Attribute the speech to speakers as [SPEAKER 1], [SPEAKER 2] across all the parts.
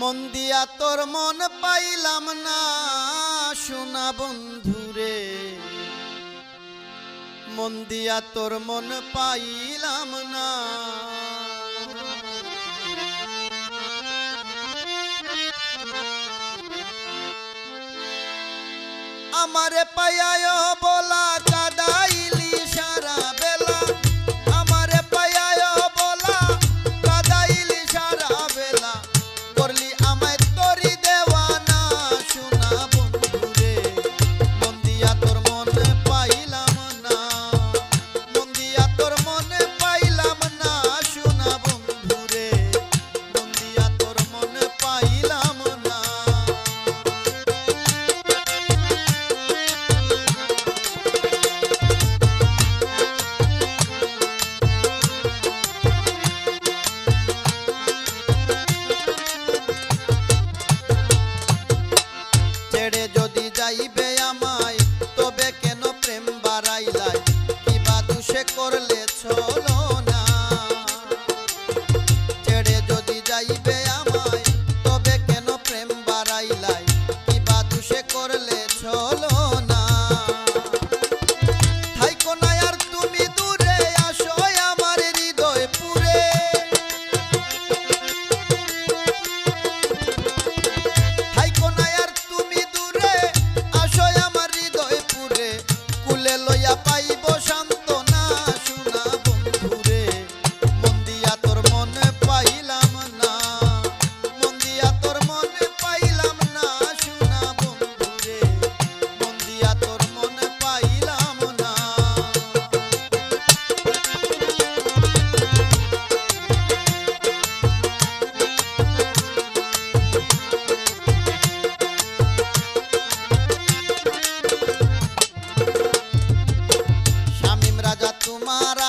[SPEAKER 1] মন দিয়া তোর মন পাইলাম না শোনা বন্ধুরে। মন দিয়া তোর মন পাইলাম না। আমারে পাইয়ায় বলা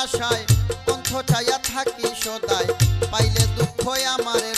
[SPEAKER 1] আশায় কণ্ঠ চাইয়া থাকি সদায়। পাইলে দুঃখই আমারে